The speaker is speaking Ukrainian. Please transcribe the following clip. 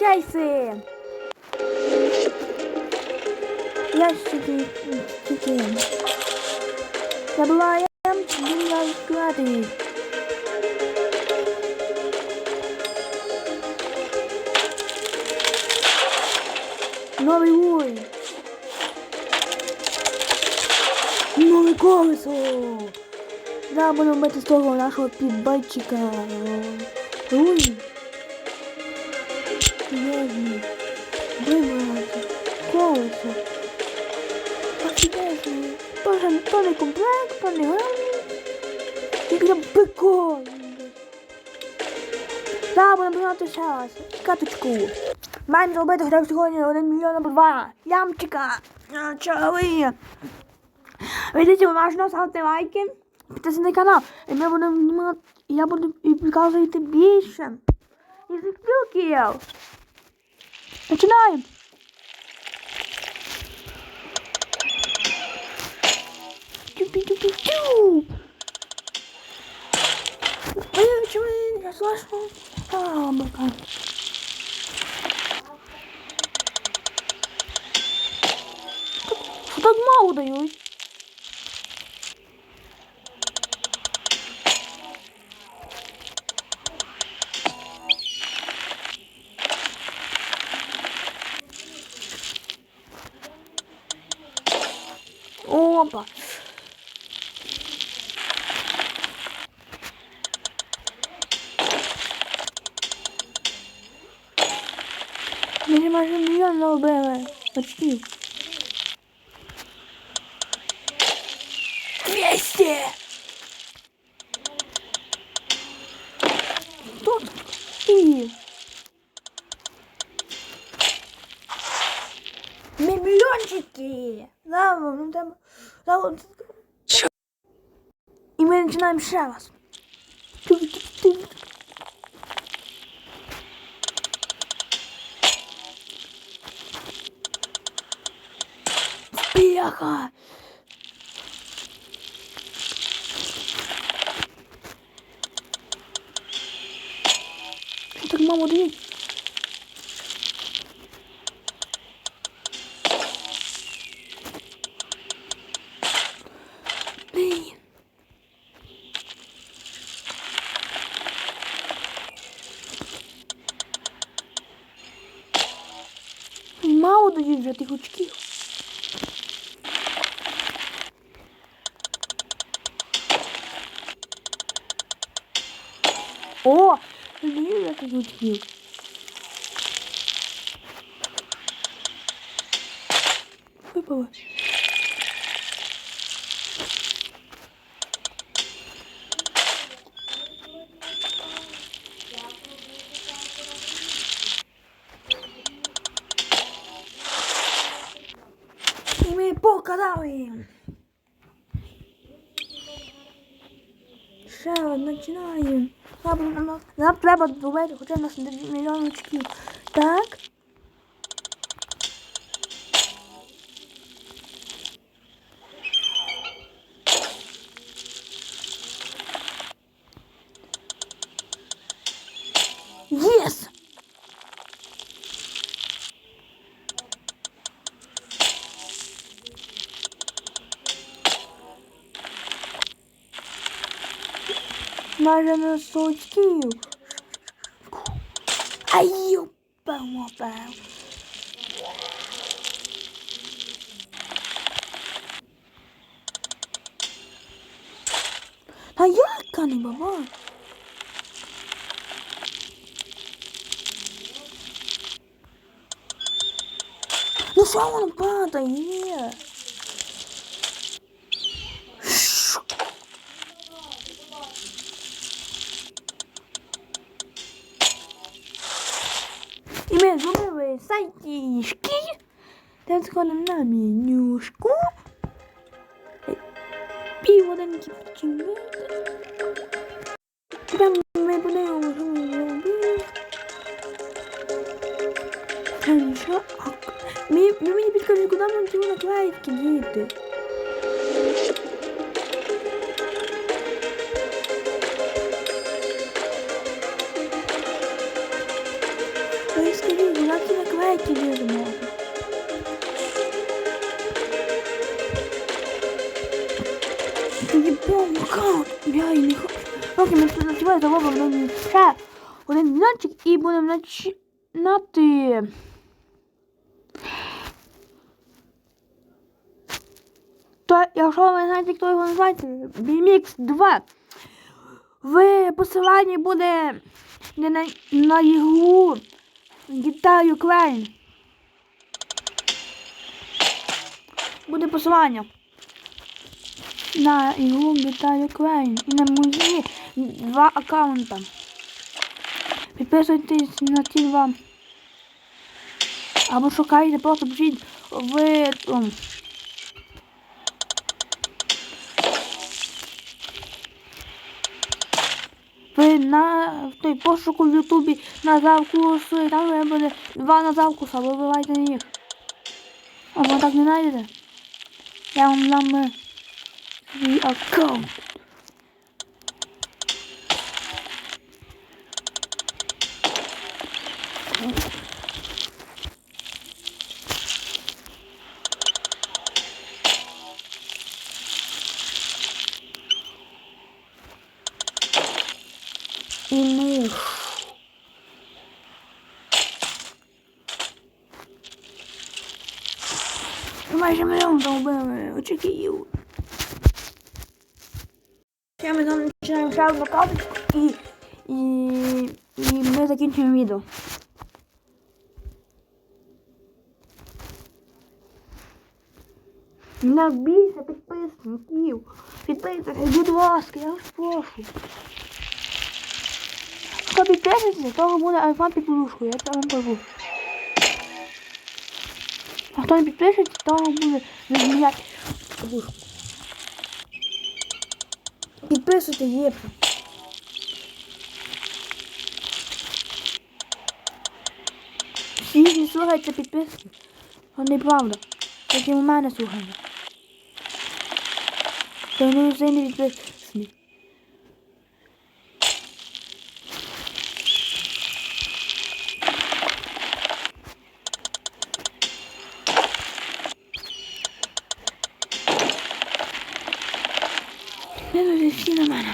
кейси. Ящики тільки. Забуваємо, він розкладений. Новий уровень. Нове колесо. Да, будемо бити з того нашого підбайчика. Ой. Серйозно. Вибрати. Колесо. Офігезно. Тоже, то не комплект, то не гарний. Там прикольно. Да, будемо брати ще раз. Каточку. Маємо зробити хоча сьогодні 1 мільйон або 2. Ямчика. Чари. Видите, важно ставити лайки. Підписуйтесь на канал. І ми будемо знімати, я буду і показувати більше. І спілків. Починаємо. Тю-пі-тю-пі-тю. Ой, чому я слышно? А, бака. Що так мало дають? Опа. Мені майже мільйон наробили. Почти. 200! Тут і Мільйончики! Да, ну там... И мы начинаем еще раз. Бляха! Так, мама, дверь. Мало дають вже тих очків. О, вже тих очків. Випало. Покарали. Ще починаємо. Нам, треба добити хоча б нас 100 мільйон очків. Так. Mariana sou kill. Aí, opa, opa. Ayaka ni baba. No chão, não planta aí. Yeah. Let's go na minhusku. Bir buradan iki şimdi. Ben ben buna yolum Sen şu ak. Mi mi mi bir kere kullanmam ki buna kadar etkiliydi. Ben istediğim buna kadar etkiliyordum. Тоді прям аккаунт. Я і не хочу. Поки ми тут називаємо заробимо на ще один мільйончик і будемо починати. То, якщо ви знаєте, хто його називається, BMX 2. В посиланні буде не на, на ігру Guitar Ukraine. Буде посилання на ігру Guitar Ukraine і на мої два аккаунта. Підписуйтесь на ці два. Або шукайте, просто пишіть в тому. Ви на в той пошуку в Ютубі назвав курси, там вже буде два назвав курси, або вбивайте їх. Або так не знайдете. Я вам дам 你要靠。嗯。你妹！我马上就弄到我这边来。我吃鸡了。Ще ми там починаємо ще одну карточку і, і, і ми закінчуємо відео. Не бійся підписників. Підписуйтесь, будь ласка, я вас прошу. Хто підпишеться, того буде айфон під подушкою, я це вам кажу. А хто не підпишеться, того буде відміняти подушку. Підписуйте єпу. Всі слухайте підписки. То неправда. Так і в мене слухайте. Та не всі не підписані. Ne böyle film hemen. Şey